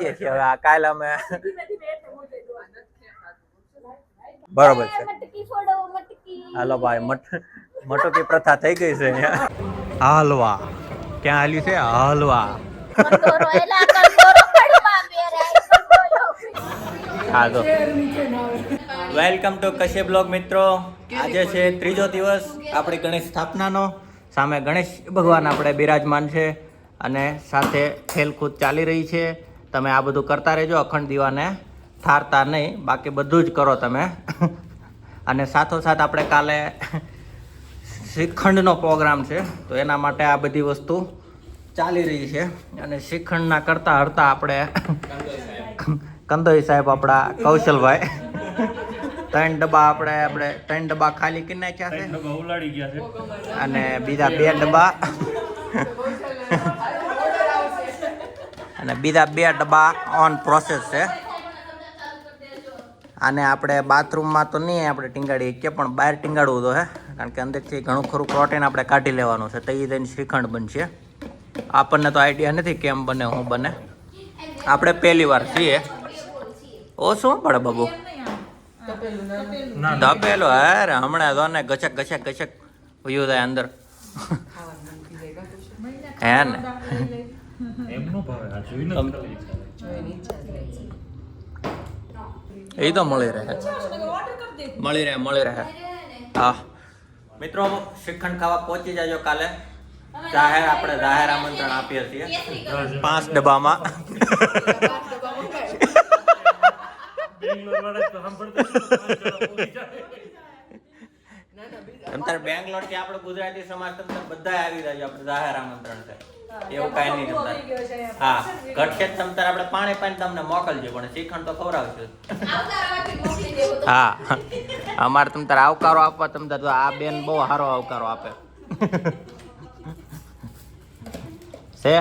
જે છે હવે આ કાલ અમે બરોબર છે. મટકી ફોડો મટકી. હાલો ભાઈ મટ મટકી પ્રથા થઈ ગઈ છે અહીંયા. હલવા. ક્યાં હાલ્યું છે? હલવા. હા તો વેલકમ ટુ કશે બ્લોગ મિત્રો. આજે છે ત્રીજો દિવસ આપણી ગણેશ સ્થાપનાનો. સામે ગણેશ ભગવાન આપણે બિરાજમાન છે અને સાથે ખેલકૂદ ચાલી રહી છે. તમે આ બધું કરતા રહેજો અખંડ દીવાને ઠારતા નહીં બાકી બધું જ કરો તમે. અને સાથોસાથ આપણે કાલે શ્રીખંડનો પ્રોગ્રામ છે તો એના માટે આ બધી વસ્તુ ચાલી રહી છે. અને શ્રીખંડના કરતા હરતા આપણે કંદોઈ સાહેબ આપણા કૌશલભાઈ. ત્રણ ડબ્બા આપણે આપણે ત્રણ ડબ્બા ખાલી કરી નાખ્યા છે. ઉલાડી છે. અને બીજા બે ડબ્બા અને બીજા બે ડબ્બા ઓન પ્રોસેસ છે. આને આપણે બાથરૂમમાં તો નહીં આપણે ટીંગાડીએ, કે પણ બહાર ટીંગાડવું તો હે. કારણ કે અંદરથી ઘણું ખરું પ્રોટીન આપણે કાઢી લેવાનું છે, તો એ જઈને શ્રીખંડ બનશે. આપણને તો આઈડિયા નથી કેમ બને શું બને. આપણે પહેલી વાર છીએ. ઓ, શું પડે બાબુ? તપેલો અરે હમણાં તો ને ગચક ગચક ગચક વયું થાય અંદર. હે નો? ભાવે આ જોઈને એ તો મળી રહે. મળી રહે મળી રહે. હા. મિત્રો શ્રીખંડ ખાવા પહોંચી જાજો કાલે. જાહેર આપણે જાહેર આમંત્રણ આપીએ છીએ. પાંચ ડબ્બામાં. બેંગ્લોર વાળા તો સાંભળતા જ પાંચ જણા પહોંચી જાય. તમતાર બેંગ્લોરથી આપણે ગુજરાતી સમાજ તમને બધા આવી જાય આપણે જાહેર આમંત્રણ છે. એવું કાંઈ નહીં તમને હા ઘટશે જ તમતાર આપણે પાણી પાણી તમને મોકલજો પણ શ્રીખંડ તો ખવડાવજો. હા અમારે તમતાર આવકારો આપવા તમતાર તો આ બેન બહુ સારો આવકારો આપે. છે?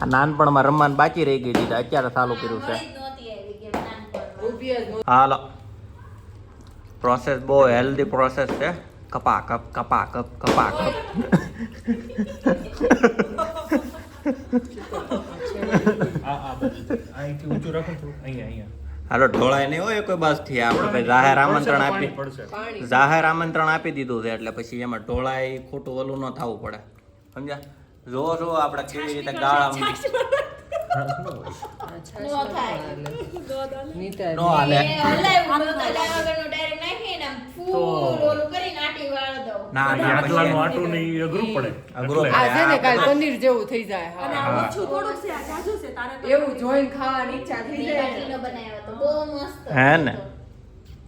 આ નાનપણમાં રમવાનું બાકી રહી ગઈ હતી અત્યારે ચાલુ કર્યું છે. હાલો. પ્રોસેસ બહુ હેલ્ધી પ્રોસેસ છે. કપા કપ કપા કપ કપા કપ આ આ બાજુ. અહીંથી ઊંચું રાખો ને થોડું. અહીંયા અહીંયા હાલો ઢોળાય નહીં હોય કોઈ બસથી આપણે ભાઈ જાહેર આમંત્રણ આપી જાહેર આમંત્રણ આપી દીધું છે એટલે પછી એમાં ઢોળાય ખોટું ઓલું ન થવું પડે સમજ્યા જો જો આપણે કેવી રીતે ગાળા નો થાય નો હાલે એ હલાવ્યું નહોતું ફૂલ ઓલું કરીને આટી વાળ દઉં. ના ના આટલાનું આટું ને અઘરું પડે. અઘરું આ છે ને કાલ પનીર જેવું થઈ જાય અને હા. આ ઓછું થોડુંક છે આ જાજુ છે તારે તો એવું જોઈને ખાવાની ઈચ્છા થઈ જાય. બાટલીનો બનાવ્યો હતો. બહુ મસ્ત હે ને?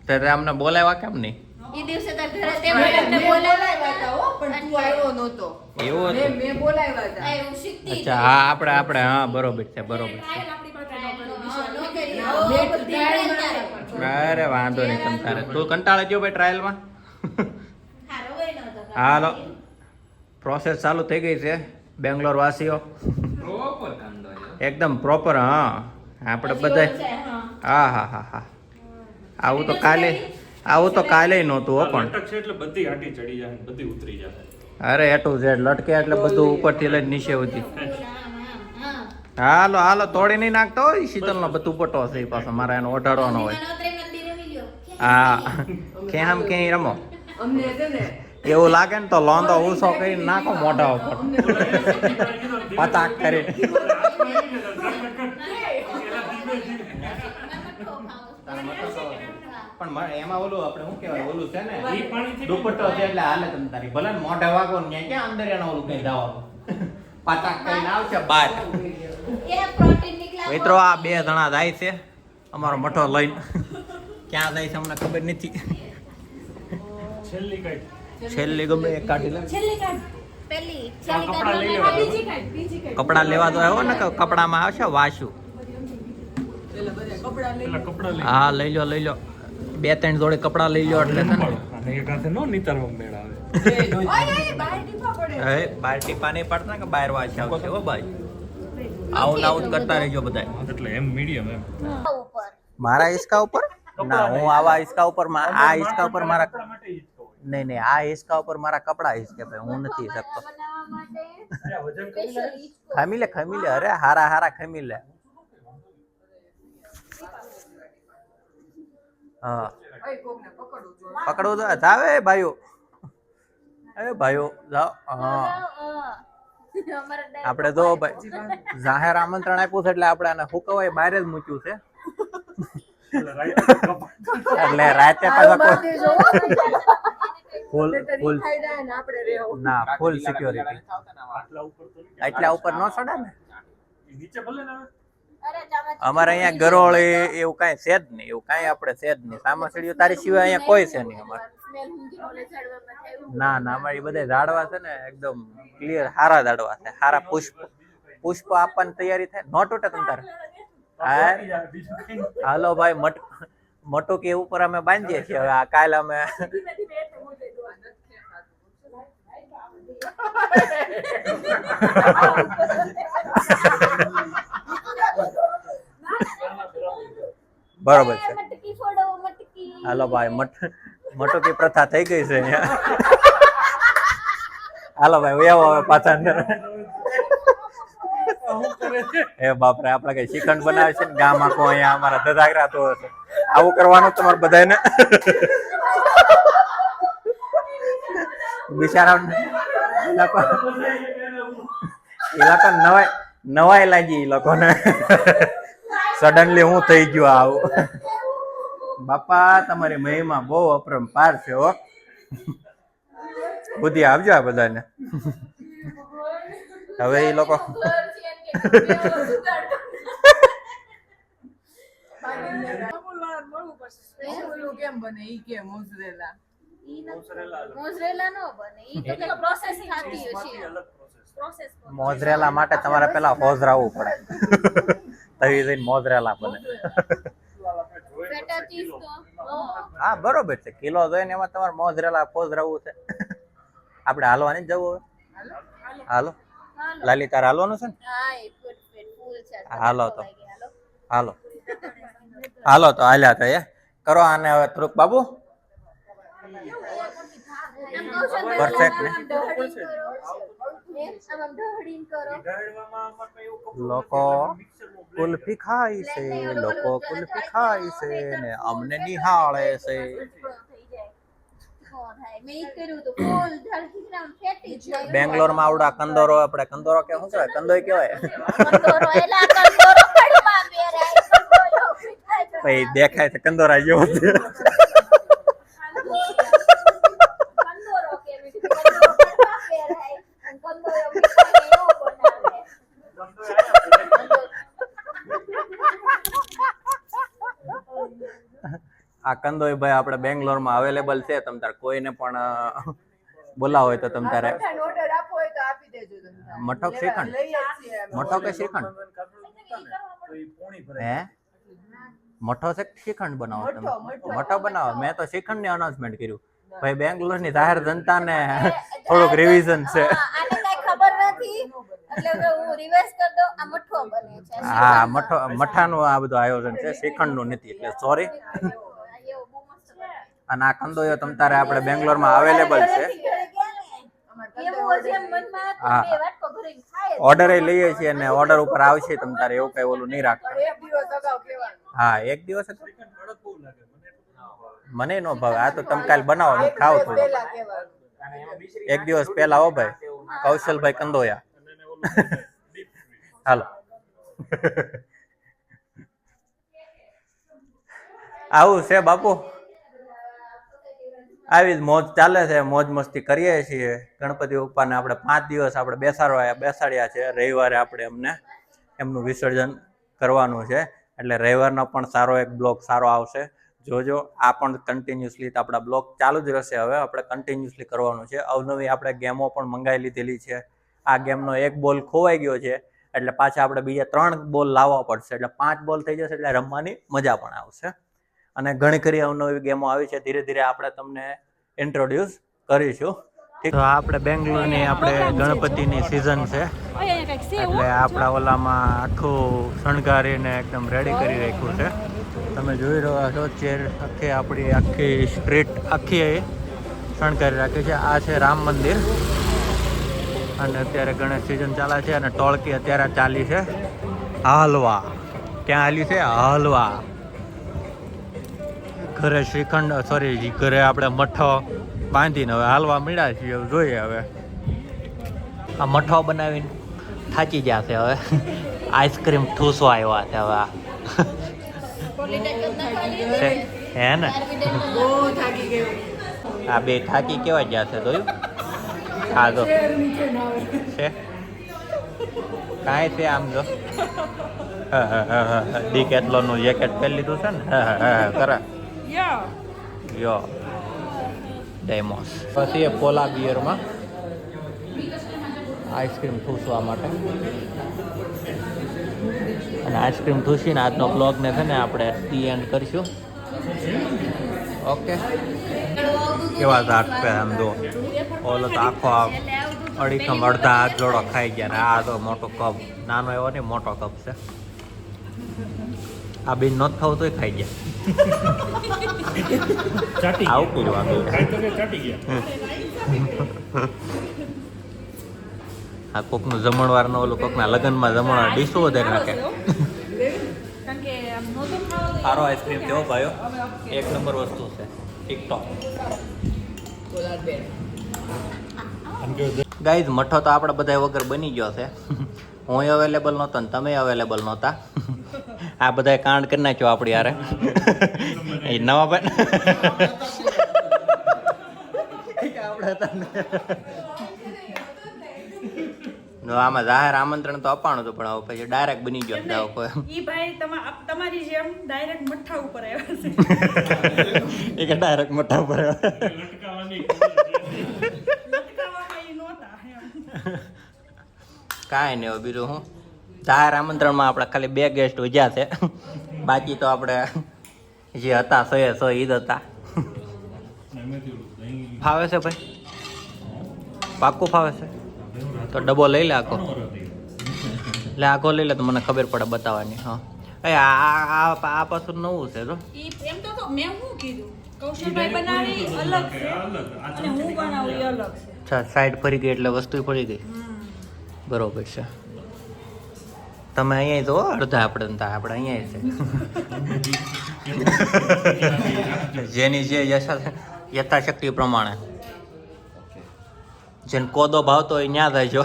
ત્યારે અમને બોલાવ્યા કેમ નહીં? ઈ દિવસે તાર ઘરે તે મેં બોલાવ્યા બોલાવ્યા હતા હો, પણ તું આવ્યો નહોતો. એવું મેં હતું? બોલાવ્યા હતા. આ એવું શીખતી અચ્છા હા આપણે આપણે હા બરોબર છે બરોબર છે. આપણી ન કરી. ના, અરે વાંધો નહીં તમ તારે. તું કંટાળે ગયો ભાઈ ટ્રાયલમાં. હાલો. પ્રોસેસ ચાલુ થઈ ગઈ છે બેંગ્લોર વાસીઓ. એકદમ પ્રોપર હા. આપણે બધા હા. હા હા હા હા. આવું તો કાલે આવું તો કાલે નહોતું હો પણ. એટલે બધી આટી ચડી જાય બધી ઉતરી જાય. અરે એટું ઝેડ લટકે એટલે બધું ઉપરથી લઈને નીચે આમ. હાલો હાલો, તોડી નહીં નાખતો હોય શીતલનો બધું પટો છે એ પાછો, મારે એનો ઓઢાડવાનો હોય. હા કે આમ કે રમો? ને એવું લાગે ને તો લોંદો ઉસો કરીને નાખો મોઢા ઉપર. પતાક કરી. પણ એમાં ઓલું આપણે શું કહેવાય, ઓલું છે ને, દુપટ્ટો છે એટલે હાલે તમે તારી. ભલે મોઢે વાગો ને ક્યાં અંદર એનો ઓલું કઈ જવાનું પતાક કરીને આવશે નીકળ્યા મિત્રો આ બે જણા જાય છે. અમારો મઠો લઈને. ક્યાં જાય છે અમને ખબર નથી. છેલ્લી ગમે એક કાઢી લે. કપડાં લેવા. આ બીજી કાઢ બીજી કાઢ. કપડા લેવા તો આવ્યો ને કપડામાં આવશે વાસુ. હા લઈ લો લઈ લો. બે ત્રણ જોડે કપડા લઈ લો એટલે. છે ને અને એક હાથે નો નિતારવા મેળ આવે. ઓય, ઓય, બહાર ટીપા હે બાર ટીપા નહીં પડતા કે બાર વાસ આવશે હો ભાઈ. આવું નાવું કરતા રહેજો બધા એટલે એમ મીડિયમ એમ. મારા હિસકા ઉપર? ના હું આવા હિસકા ઉપર આ હિસકા ઉપર મારા નહીં નહીં આ હિસકા ઉપર મારા કપડા હિસકે ભાઈ હું નથી શકતો. ખમી લે ખમી લે અરે હારા હારા ખમી લે હા પકડવું તો જાવે ભાઈઓ. અરે ભાઈઓ જાઓ. હા. આપણે તો ભાઈ જાહેર આમંત્રણ આપ્યું છે એટલે આપણે આને હુકવાય બહાર જ મૂક્યું છે. એટલે રાતે પાછા ફૂલ ને આપણે રહેવું. ના ફૂલ સિક્યોરિટી આટલા ઉપર તો નહીં. એટલા ઉપર ન ચડે ને? નીચે ભલે ને આવે. અરે ચામચ અમારે અહીંયા ગરોળી એવું કાંઈ છે જ નહીં એવું કાંઈ આપણે છે જ નહીં. સામાસળીઓ તારી સિવાય અહીંયા કોઈ છે નહીં અમારે. ના ના અમારી બધા ઝાડવા છે ને એકદમ ક્લિયર સારા ઝાડવા છે સારા પુષ્પ પુષ્પ આપવાની તૈયારી થાય નો તૂટે તમ તારે. હાલો ભાઈ મટ મોટું કે ઉપર અમે બાંધીએ છીએ હવે આ કાલ અમે બરોબર છે. મટકી ફોડો મટકી. હાલો ભાઈ મટ મટુકી પ્રથા થઈ ગઈ છે હાલો ભાઈ વયા આવો હવે પાછા અંદર. એ બાપરે, આપણે કઈ શ્રીખંડ બનાવે છે ને? ગામ આખો અહીંયા અમારા ધધાગરા તો આવું કરવાનું તમારે બધાને બિચારા એ લોકો નવાઈ નવાઈ લાગી એ લોકોને. સડનલી હું થઈ ગયો આવું. બાપા તમારી મહિમા બહુ અપરંપાર છે હો. બુદ્ધિ આવજો આ બધાને. હવે એ લોકો કેમ બને? ઈ કે મોઝરેલા. મોઝરેલા મોજરેલા માટે તમારે પેલા હોજરાવવું પડે. તવી જઈને મોજરેલા બને. હા. બરોબર છે. કિલો જોઈને એમાં તમારે મોજરેલા પોજરાવવું છે. આપણે હાલવાની જ જવું હવે. હાલો. લાલી તારે હાલવાનું છે ને? હાલો તો. હાલો. હાલો. હાલો તો હાલ્યા તો એ કરો આને હવે થોડુંક બાબુ. પરફેક્ટ ને? લોકો કુલ્ફી ખાય છે લોકો કુલ્ફી ખાય છે ને અમને નિહાળે છે. બેંગ્લોરમાં આવડા કંદોરો આપણે કંદોરો કે શું કહેવાય કંદોય કહેવાય ભાઈ દેખાય છે કંદોરા જેવો છે આ કંદોય ભાઈ આપણે બેંગ્લોરમાં અવેલેબલ છે તમ તાર કોઈને પણ બોલાવો હોય તો તમ તારે. મઠાનો order હોય તો આપી દેજો તમે તારે. શ્રીખંડ. મઠો કે શ્રીખંડ તો ઈ પોણી ભરાય. હે? મઠો છે શ્રીખંડ બનાવો તમે? મઠો, બનાવો. મેં તો શ્રીખંડની અનાઉન્સમેન્ટ કર્યું ભાઈ બેંગ્લોરની જાહેર જનતાને થોડુંક રિવિઝન છે. ખબર નથી. એટલે હું રિવાઇઝ કરી દઉં. આ મઠો બને છે. હા મઠો મઠાનું આ બધું આયોજન છે. શ્રીખંડનું નથી એટલે સોરી એવું બહુ મસ્ત બને. અને આ કંદોયો તમ તારે આપણે બેંગ્લોરમાં અવેલેબલ છે હા. ઓર્ડર. ઓર્ડર લઈએ છીએ અને ઓર્ડર ઉપર આવશે તમ તારે એવું કઈ ઓલું નહીં રાખતા. હા એક દિવસ. મને ના ભાવે. આ તો તમે કાલ બનાવો ને ખાવ થોડું એક દિવસ પહેલા હો ભાઈ કૌશલભાઈ કંદોયા. હાલો આવું છે બાપુ આવી જ મોજ ચાલે છે, મોજ મસ્તી કરીએ છીએ. ગણપતિ બપ્પાને આપણે પાંચ દિવસ આપણે બેસાડવા બેસાડ્યા છે. રવિવારે આપણે એમને એમનું વિસર્જન કરવાનું છે. એટલે રવિવારનો પણ સારો એક બ્લોગ સારો આવશે. જોજો, આ પણ કન્ટિન્યુઅસલી આપણા બ્લોગ ચાલુ જ રહેશે હવે. આપણે કન્ટિન્યુઅસલી કરવાનું છે. અવનવી આપણે ગેમો પણ મંગાવી લીધેલી છે. આ ગેમનો એક બોલ ખોવાઈ ગયો છે. એટલે પાછા આપણે બીજા ત્રણ બોલ લાવવા પડશે. એટલે પાંચ બોલ થઈ જશે એટલે રમવાની મજા પણ આવશે. અને ઘણી ખરી અવનવી ગેમો આવી છે. ધીરે ધીરે આપણે તમને ઇન્ટ્રોડ્યુસ કરીશું. ઠીક. આપણે બેંગ્લોરની આપણે ગણપતિની સિઝન છે. એટલે આપણા ઓલામાં આખું શણગારીને એકદમ રેડી કરી રાખ્યું છે. તમે જોઈ રહ્યા છો ચેર આખી આપણી આખી સ્ટ્રીટ આખી શણગારી રાખી છે. આ છે રામ મંદિર. અને અત્યારે ગણેશ સિઝન ચાલે છે અને ટોળકી અત્યારે ચાલી છે. હાલવા. ક્યાં હાલી છે? હાલવા. ઘરે શ્રીખંડ સોરી ઘરે આપણે મઠો બાંધીને હવે હાલવા મળ્યા છીએ જોઈએ હવે આ મઠો બનાવીને થાચી ગયા છે હવે આઈસ્ક્રીમ ઠૂસો આવ્યા છે હવે આ હે ને આ બે થાકી કેવા ગયા છે જોયું હા આવે છે કાંઈ છે આમ જો ડી કેટલોનું જેકેટ પહેરી લીધું છે ને હા, હા, હા, કરા યા યો ડેમોસ પછી એ પોલા બિયરમાં આઈસ્ક્રીમ ઠૂસવા માટે. અને આઈસ્ક્રીમ ઠૂસીને આજનો બ્લોગને છે ને આપણે ટી એન્ડ કરીશું. ઓકે કેવા ઝાડ છે આમ જો. ઓલો તો આખો અડીખમ અડધા હાથ જોડો ખાઈ ગયા ને આ તો મોટો કપ. નાનો એવો નહીં મોટો કપ છે. આ બેન ન ખાવું તોય ખાઈ ગયા. ચાટી આવું કે ચાટી ગયા. આ કોકનું જમણવારનો ઓલો કોકના લગ્નમાં જમણવાર ડીશું વધારે નાખે. સારો આઈસ્ક્રીમ કેવો ભાઈઓ એક નંબર વસ્તુ છે. ટિકટોક ગાઈઝ મઠો તો આપણે બધા વગર બની ગયો છે. હું અવેલેબલ નહોતો ને તમે અવેલેબલ નહોતા. આ બધા કાંડ કરી નાખ્યો આપણી યારે એ નવા. નો, આમાં જાહેર આમંત્રણ તો અપાણું હતું પણ હવે પછી ડાયરેક્ટ બની ગયો જાવ કોઈ. ઈ ભાઈ તમારી જેમ ડાયરેક્ટ મઠ્ઠા ઉપર આવ્યા છે. એ કે ડાયરેક્ટ મોટા પર લટકાવાની લટકાવવામાં ઈ નહોતા એમ. કાંઈ નહીં બીજું હું. જાહેર આમંત્રણમાં આપણે ખાલી બે ગેસ્ટ ઉજ્યા છે. બાકી તો આપણે જે હતા સો એ સો ઈદ હતા. ફાવે છે ભાઈ? પાક્કું ફાવે છે? તો ડબ્બો લઈ લે આખો. એટલે આખો લઈ લે તો મને ખબર પડે બતાવવાની હા. એ આ આ- આ પાછું નવું છે તો ઈ એમ તો તો મેં શું કીધું? કૌશલભાઈ બનાવી અલગ છે. અને હું બનાવું અલગ છે. સાઈડ ફરી ગઈ એટલે વસ્તુ ફરી ગઈ. બરોબર છે. તમે અહીંયા જો અડધા આપણે તા આપણે અહીંયા છે. જેની જે યશા યથાશક્તિ પ્રમાણે. જેને કોદો ભાવતો હોય ત્યાં થાય જો.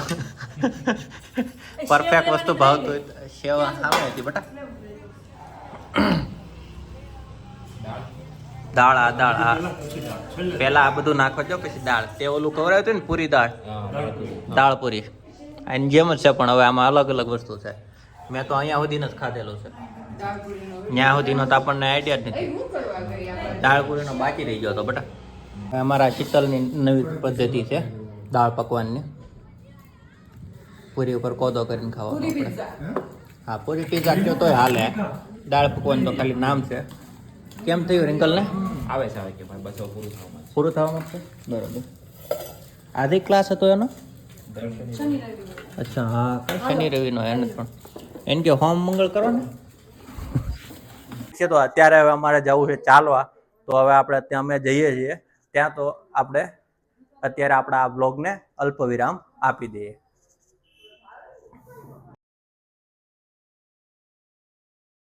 પરફેક્ટ વસ્તુ ભાવતો હોય સેવા આવે હતી બટા. દાળ આ દાળ આ. પેલા આ બધું નાખો છો પછી દાળ. તે ઓલું ખવડાવ્યું હતું ને પૂરી દાળ. દાળ પૂરી. આની જેમ જ છે પણ હવે આમાં અલગ અલગ વસ્તુ છે. મેં તો અહીંયા સુધી જ ખાધેલો છે. ત્યાં સુધીનો તો આપણને આઈડિયા જ નથી. શું કરવા ગઈ આપણે દાળ પૂરીનો બાકી રહી ગયો હતો બટા. અમારા શીતલની નવી પદ્ધતિ છે દાળ પકવાનની. પૂરી ઉપર કોદો કરીને ખાવાનો આપણે. હા પૂરી પીઝા કયો તોય હાલે. દાળ પકવાન તો ખાલી નામ છે. કેમ થયું રિંકલ ને આવે છે આવે કે ભાઈ બસ પૂરું થવામાં પૂરું થવામાં છે? બરોબર. આધી ક્લાસ હતો એનો? અચ્છા હા શનિ રવિનો એને પણ એને કે હોમ મંગળ કરો ને? છે તો અત્યારે હવે અમારે જવું છે ચાલવા. તો હવે આપણે ત્યાં અમે જઈએ છીએ. ત્યાં તો આપણે અત્યારે આપણા આ બ્લોગને અલ્પ વિરામ આપી દઈએ.